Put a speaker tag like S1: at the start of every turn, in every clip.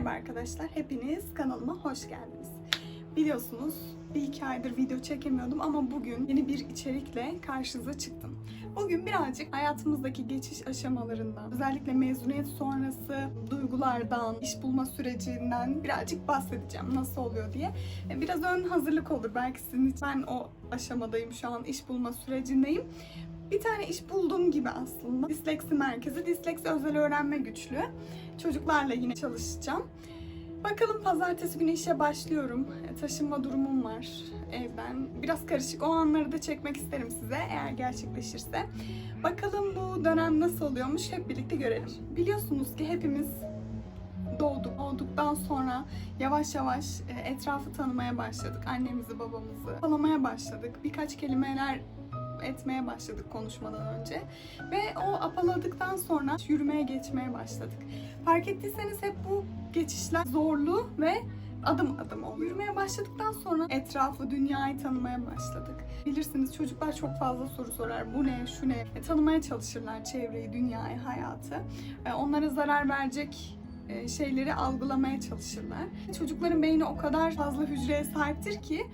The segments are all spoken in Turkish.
S1: Merhaba arkadaşlar, hepiniz kanalıma hoş geldiniz. Biliyorsunuz bir iki aydır video çekemiyordum ama bugün yeni bir içerikle karşınıza çıktım. Bugün birazcık hayatımızdaki geçiş aşamalarından, özellikle mezuniyet sonrası duygulardan, iş bulma sürecinden birazcık bahsedeceğim nasıl oluyor diye. E, Biraz ön hazırlık olur belki sizin için. Ben o aşamadayım şu an, iş bulma sürecindeyim. Bir tane iş bulduğum gibi aslında. Disleksi merkezi, disleksi özel öğrenme güçlüğü. Çocuklarla yine çalışacağım. Bakalım pazartesi günü işe başlıyorum. E, Taşınma durumum var evden. Biraz karışık. O anları da çekmek isterim size eğer gerçekleşirse. Bakalım bu dönem nasıl oluyormuş hep birlikte görelim. Biliyorsunuz ki hepimiz doğduk. Doğduktan sonra yavaş yavaş e, etrafı tanımaya başladık. Annemizi, babamızı tanımaya başladık. Birkaç kelimeler etmeye başladık konuşmadan önce. Ve o apaladıktan sonra yürümeye geçmeye başladık. Fark ettiyseniz hep bu geçişler zorlu ve adım adım oluyor. Yürümeye başladıktan sonra etrafı, dünyayı tanımaya başladık. Bilirsiniz çocuklar çok fazla soru sorar. Bu ne, şu ne? E, tanımaya çalışırlar çevreyi, dünyayı, hayatı. E, onlara zarar verecek e, şeyleri algılamaya çalışırlar. Çocukların beyni o kadar fazla hücreye sahiptir ki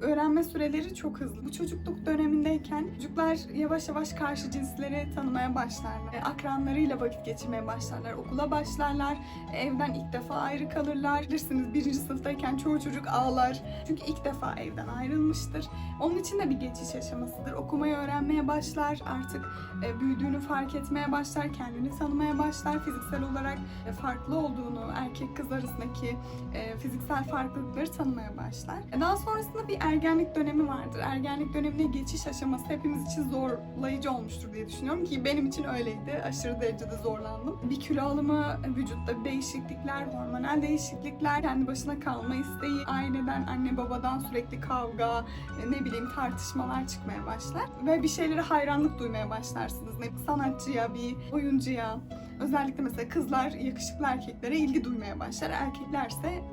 S1: öğrenme süreleri çok hızlı. Bu çocukluk dönemindeyken çocuklar yavaş yavaş karşı cinsleri tanımaya başlarlar. E, Akranlarıyla vakit geçirmeye başlarlar. Okula başlarlar. Evden ilk defa ayrı kalırlar. Bilirsiniz birinci sınıftayken çoğu çocuk ağlar. Çünkü ilk defa evden ayrılmıştır. Onun için de bir geçiş aşamasıdır. Okumayı öğrenmeye başlar. Artık e, büyüdüğünü fark etmeye başlar. Kendini tanımaya başlar. Fiziksel olarak e, farklı olduğunu, erkek kız arasındaki fiziksel farklılıkları tanımaya başlar. Daha sonrasında bir ergenlik dönemi vardır. Ergenlik dönemine geçiş aşaması hepimiz için zorlayıcı olmuştur diye düşünüyorum ki benim için öyleydi. Aşırı derecede zorlandım. Bir kilo alımı, vücutta değişiklikler, hormonal değişiklikler, kendi başına kalma isteği, aileden, anne babadan sürekli kavga, ne bileyim tartışmalar çıkmaya başlar. Ve bir şeylere hayranlık duymaya başlarsınız. Ne sanatçıya, bir oyuncuya, Özellikle mesela kızlar yakışıklı erkeklere ilgi duymaya başlar. Erkeklerse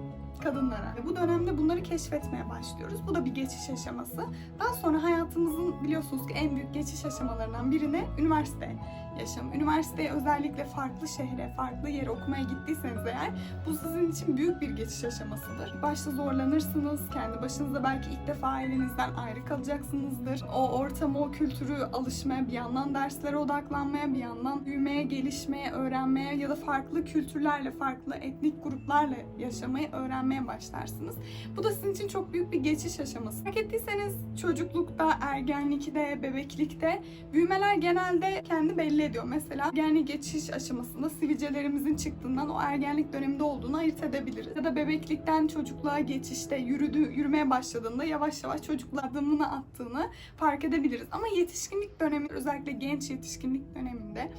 S1: kadınlara. Ve Bu dönemde bunları keşfetmeye başlıyoruz. Bu da bir geçiş aşaması. Daha sonra hayatımızın biliyorsunuz ki en büyük geçiş aşamalarından birine üniversite yaşamı. Üniversiteye özellikle farklı şehre, farklı yere okumaya gittiyseniz eğer bu sizin için büyük bir geçiş aşamasıdır. Başta zorlanırsınız. Kendi başınıza belki ilk defa ailenizden ayrı kalacaksınızdır. O ortamı, o kültürü alışmaya, bir yandan derslere odaklanmaya, bir yandan büyümeye, gelişmeye, öğrenmeye ya da farklı kültürlerle, farklı etnik gruplarla yaşamayı öğrenmeye başlarsınız. Bu da sizin için çok büyük bir geçiş aşaması. Fark ettiyseniz çocuklukta, ergenlikte, bebeklikte büyümeler genelde kendi belli ediyor. Mesela ergenlik geçiş aşamasında sivilcelerimizin çıktığından o ergenlik döneminde olduğunu ayırt edebiliriz. Ya da bebeklikten çocukluğa geçişte yürüdü, yürümeye başladığında yavaş yavaş çocukluğa adımını attığını fark edebiliriz. Ama yetişkinlik dönemi özellikle genç yetişkinlik döneminde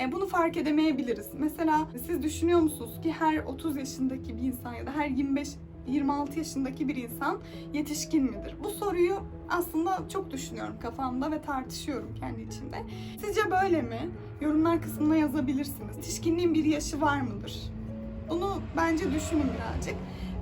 S1: e, bunu fark edemeyebiliriz. Mesela siz düşünüyor musunuz ki her 30 yaşındaki bir insan ya da her 25 26 yaşındaki bir insan yetişkin midir? Bu soruyu aslında çok düşünüyorum kafamda ve tartışıyorum kendi içimde. Sizce böyle mi? Yorumlar kısmına yazabilirsiniz. Yetişkinliğin bir yaşı var mıdır? Bunu bence düşünün birazcık.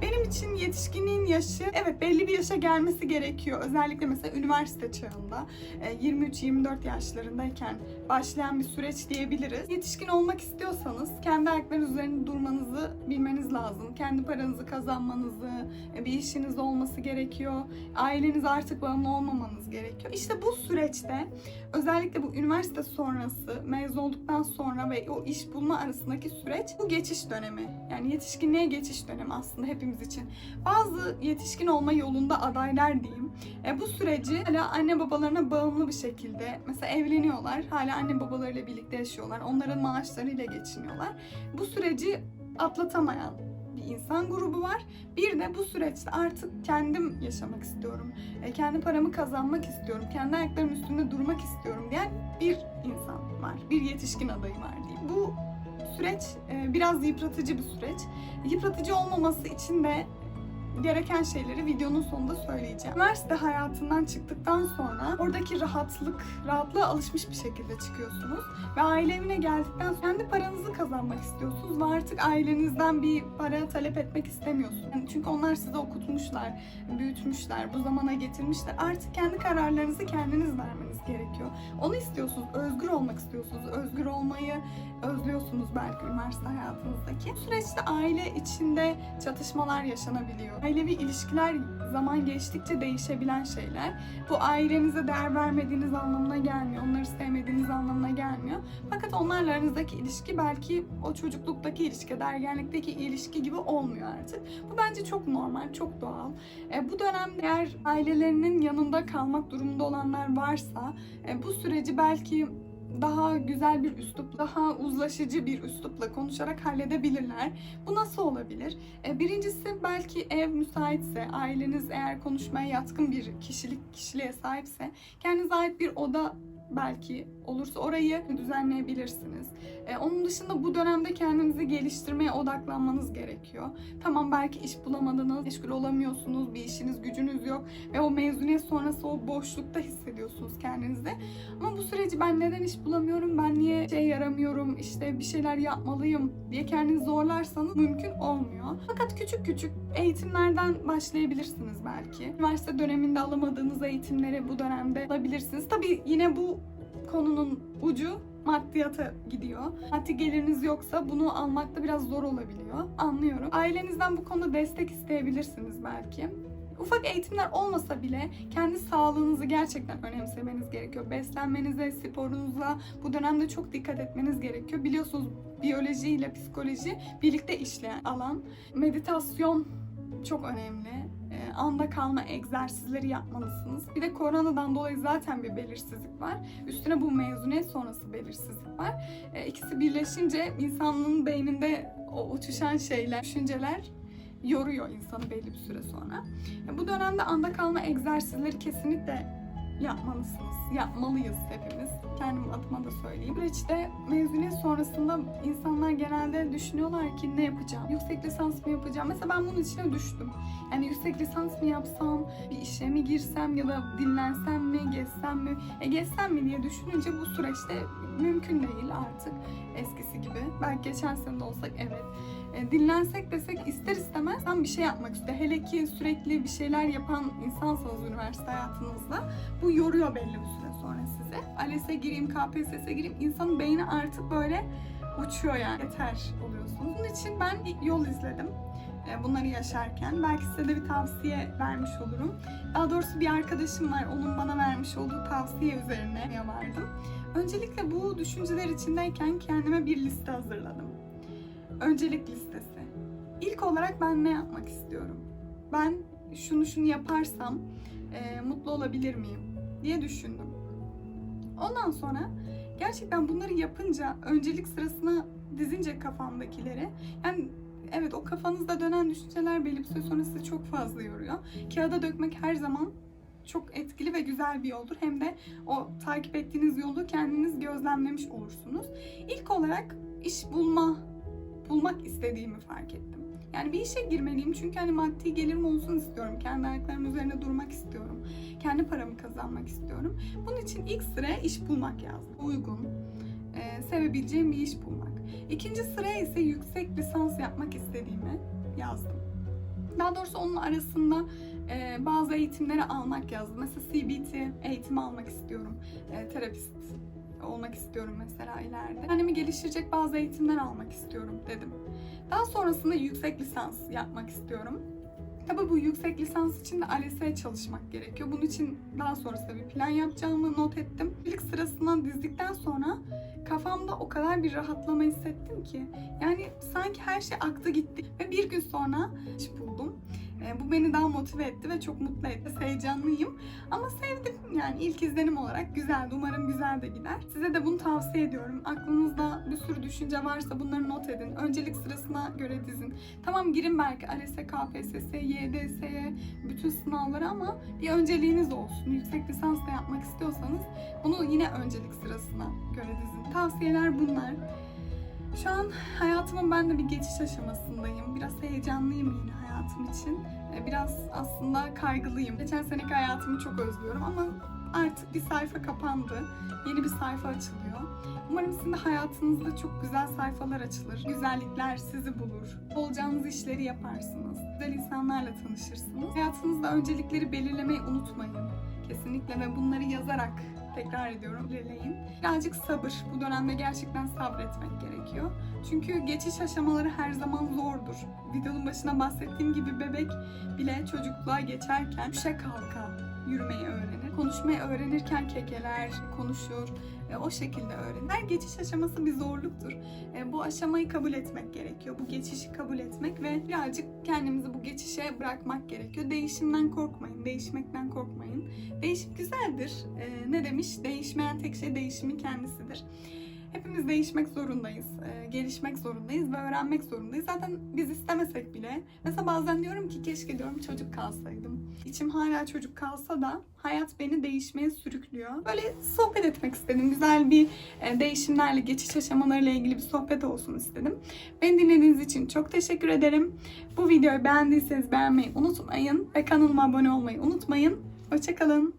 S1: Benim için yetişkinliğin yaşı evet belli bir yaşa gelmesi gerekiyor. Özellikle mesela üniversite çağında e, 23-24 yaşlarındayken başlayan bir süreç diyebiliriz. Yetişkin olmak istiyorsanız kendi ayaklarınız üzerinde durmanızı bilmeniz lazım. Kendi paranızı kazanmanızı, e, bir işiniz olması gerekiyor. Aileniz artık bağımlı olmamanız gerekiyor. İşte bu süreçte özellikle bu üniversite sonrası mezun olduktan sonra ve o iş bulma arasındaki süreç bu geçiş dönemi. Yani yetişkinliğe geçiş dönemi aslında hepimiz için. Bazı yetişkin olma yolunda adaylar diyeyim. E, bu süreci hala anne babalarına bağımlı bir şekilde mesela evleniyorlar. Hala anne babalarıyla birlikte yaşıyorlar. Onların maaşlarıyla geçiniyorlar. Bu süreci atlatamayan bir insan grubu var. Bir de bu süreçte artık kendim yaşamak istiyorum. E, kendi paramı kazanmak istiyorum. Kendi ayaklarımın üstünde durmak istiyorum diyen bir insan var. Bir yetişkin adayı var diyeyim. Bu süreç e, biraz yıpratıcı bir süreç. Yıpratıcı olmaması için de gereken şeyleri videonun sonunda söyleyeceğim. Üniversite hayatından çıktıktan sonra oradaki rahatlık, rahatlığa alışmış bir şekilde çıkıyorsunuz. Ve aile evine geldikten sonra kendi paranızı kazanmak istiyorsunuz ve artık ailenizden bir para talep etmek istemiyorsunuz. Yani çünkü onlar sizi okutmuşlar, büyütmüşler, bu zamana getirmişler. Artık kendi kararlarınızı kendiniz vermeniz gerekiyor. Onu istiyorsunuz, özgür olmak istiyorsunuz. Özgür olmayı özlüyorsunuz belki üniversite hayatınızdaki. Bu süreçte aile içinde çatışmalar yaşanabiliyor. Ailevi ilişkiler zaman geçtikçe değişebilen şeyler. Bu ailenize değer vermediğiniz anlamına gelmiyor. Onları sevmediğiniz anlamına gelmiyor. Fakat onlarla aranızdaki ilişki belki o çocukluktaki ilişki, ergenlikteki ilişki gibi olmuyor artık. Bu bence çok normal, çok doğal. E, bu dönemde eğer ailelerinin yanında kalmak durumunda olanlar varsa e, bu süreci belki daha güzel bir üslup, daha uzlaşıcı bir üslupla konuşarak halledebilirler. Bu nasıl olabilir? E, Birincisi belki ev müsaitse, aileniz eğer konuşmaya yatkın bir kişilik kişiliğe sahipse kendinize ait bir oda belki olursa orayı düzenleyebilirsiniz. E, onun dışında bu dönemde kendinizi geliştirmeye odaklanmanız gerekiyor. Tamam belki iş bulamadınız, meşgul olamıyorsunuz, bir işiniz gücünüz yok ve o mezuniyet sonrası o boşlukta hissediyorsunuz kendinizi. Ama bu süreci ben neden iş bulamıyorum, ben niye şey yaramıyorum, işte bir şeyler yapmalıyım diye kendinizi zorlarsanız mümkün olmuyor. Fakat küçük küçük eğitimlerden başlayabilirsiniz belki. Üniversite döneminde alamadığınız eğitimleri bu dönemde alabilirsiniz. Tabii yine bu konunun ucu maddiyata gidiyor. Maddi geliriniz yoksa bunu almakta biraz zor olabiliyor. Anlıyorum. Ailenizden bu konuda destek isteyebilirsiniz belki. Ufak eğitimler olmasa bile kendi sağlığınızı gerçekten önemsemeniz gerekiyor. Beslenmenize, sporunuza bu dönemde çok dikkat etmeniz gerekiyor. Biliyorsunuz biyoloji ile psikoloji birlikte işleyen alan. Meditasyon çok önemli. Ee, anda kalma egzersizleri yapmalısınız. Bir de koronadan dolayı zaten bir belirsizlik var. Üstüne bu mezuniyet sonrası belirsizlik var. Ee, ikisi birleşince insanlığın beyninde o uçuşan şeyler, düşünceler yoruyor insanı belli bir süre sonra. E, Bu dönemde anda kalma egzersizleri kesinlikle yapmalısınız. Yapmalıyız hepimiz. Kendim adıma da söyleyeyim. Süreçte mezuniyet sonrasında insanlar genelde düşünüyorlar ki ne yapacağım? Yüksek lisans mı yapacağım? Mesela ben bunun içine düştüm. Yani yüksek lisans mı yapsam, bir işe mi girsem ya da dinlensem mi, gezsem mi? E gezsem mi diye düşününce bu süreçte mümkün değil artık eskisi gibi. Belki geçen sene de olsak evet. E, dinlensek desek ister istemez ben bir şey yapmak istiyor. Hele ki sürekli bir şeyler yapan insansanız üniversite hayatınızda bu yoruyor belli bir süre sonra size. ALES'e gireyim, KPSS'e gireyim. İnsanın beyni artık böyle uçuyor yani. Yeter oluyorsunuz. Bunun için ben yol izledim e, bunları yaşarken. Belki size de bir tavsiye vermiş olurum. Daha doğrusu bir arkadaşım var. Onun bana vermiş olduğu tavsiye üzerine vardım. Öncelikle bu düşünceler içindeyken kendime bir liste hazırladım. Öncelik listesi. İlk olarak ben ne yapmak istiyorum? Ben şunu şunu yaparsam e, mutlu olabilir miyim diye düşündüm. Ondan sonra gerçekten bunları yapınca öncelik sırasına dizince kafamdakileri yani evet o kafanızda dönen düşünceler belli bir süre sonra sizi çok fazla yoruyor. Kağıda dökmek her zaman çok etkili ve güzel bir yoldur. Hem de o takip ettiğiniz yolu kendiniz gözlemlemiş olursunuz. İlk olarak iş bulma bulmak istediğimi fark ettim. Yani bir işe girmeliyim çünkü hani maddi gelirim olsun istiyorum. Kendi ayaklarımın üzerine durmak istiyorum. Kendi paramı kazanmak istiyorum. Bunun için ilk sıraya iş bulmak yazdım. Uygun, e, sevebileceğim bir iş bulmak. İkinci sıraya ise yüksek lisans yapmak istediğimi yazdım. Daha doğrusu onun arasında e, bazı eğitimleri almak yazdım. Mesela CBT eğitimi almak istiyorum. E, terapist olmak istiyorum mesela ileride. Kendimi geliştirecek bazı eğitimler almak istiyorum dedim. Daha sonrasında yüksek lisans yapmak istiyorum. Tabii bu yüksek lisans için de ALES'e çalışmak gerekiyor. Bunun için daha sonrasında bir plan yapacağımı not ettim. İlk sırasından dizdikten sonra kafamda o kadar bir rahatlama hissettim ki. Yani sanki her şey aktı gitti. Ve bir gün sonra iş buldum. E, bu beni daha motive etti ve çok mutlu etti. Heyecanlıyım ama sevdim. Yani ilk izlenim olarak güzeldi. Umarım güzel de gider. Size de bunu tavsiye ediyorum. Aklınızda bir sürü düşünce varsa bunları not edin. Öncelik sırasına göre dizin. Tamam girin belki ALES'e, KPSS'ye, YDS'ye, bütün sınavlara ama bir önceliğiniz olsun. Yüksek lisans da yapmak istiyorsanız bunu yine öncelik sırasına göre dizin. Tavsiyeler bunlar. Şu an hayatımın ben de bir geçiş aşamasındayım. Biraz heyecanlıyım yeni hayatım için. Ee, Biraz aslında kaygılıyım. Geçen seneki hayatımı çok özlüyorum ama artık bir sayfa kapandı. Yeni bir sayfa açılıyor. Umarım sizin de hayatınızda çok güzel sayfalar açılır. Güzellikler sizi bulur. Olacağınız işleri yaparsınız. Güzel insanlarla tanışırsınız. Hayatınızda öncelikleri belirlemeyi unutmayın. Kesinlikle ve bunları yazarak tekrar ediyorum belirleyin. Birazcık sabır. Bu dönemde gerçekten sabretmek gerekiyor. Çünkü geçiş aşamaları her zaman zordur. Videonun başına bahsettiğim gibi bebek bile çocukluğa geçerken düşe kalka yürümeyi öğrenir. Konuşmayı öğrenirken kekeler, konuşur. E, o şekilde öğrenir. Geçiş aşaması bir zorluktur. E, bu aşamayı kabul etmek gerekiyor. Bu geçişi kabul etmek ve birazcık kendimizi bu geçişe bırakmak gerekiyor. Değişimden korkmayın, değişmekten korkmayın. Değişim güzeldir. E, ne demiş? Değişmeyen tek şey değişimin kendisidir. Hepimiz değişmek zorundayız, e, gelişmek zorundayız ve öğrenmek zorundayız. Zaten biz istemesek bile. Mesela bazen diyorum ki keşke diyorum çocuk kalsaydım. İçim hala çocuk kalsa da hayat beni değişmeye sürüklüyor. Böyle sohbet etmek istedim. Güzel bir e, değişimlerle, geçiş aşamalarıyla ilgili bir sohbet olsun istedim. Beni dinlediğiniz için çok teşekkür ederim. Bu videoyu beğendiyseniz beğenmeyi unutmayın ve kanalıma abone olmayı unutmayın. Hoşçakalın.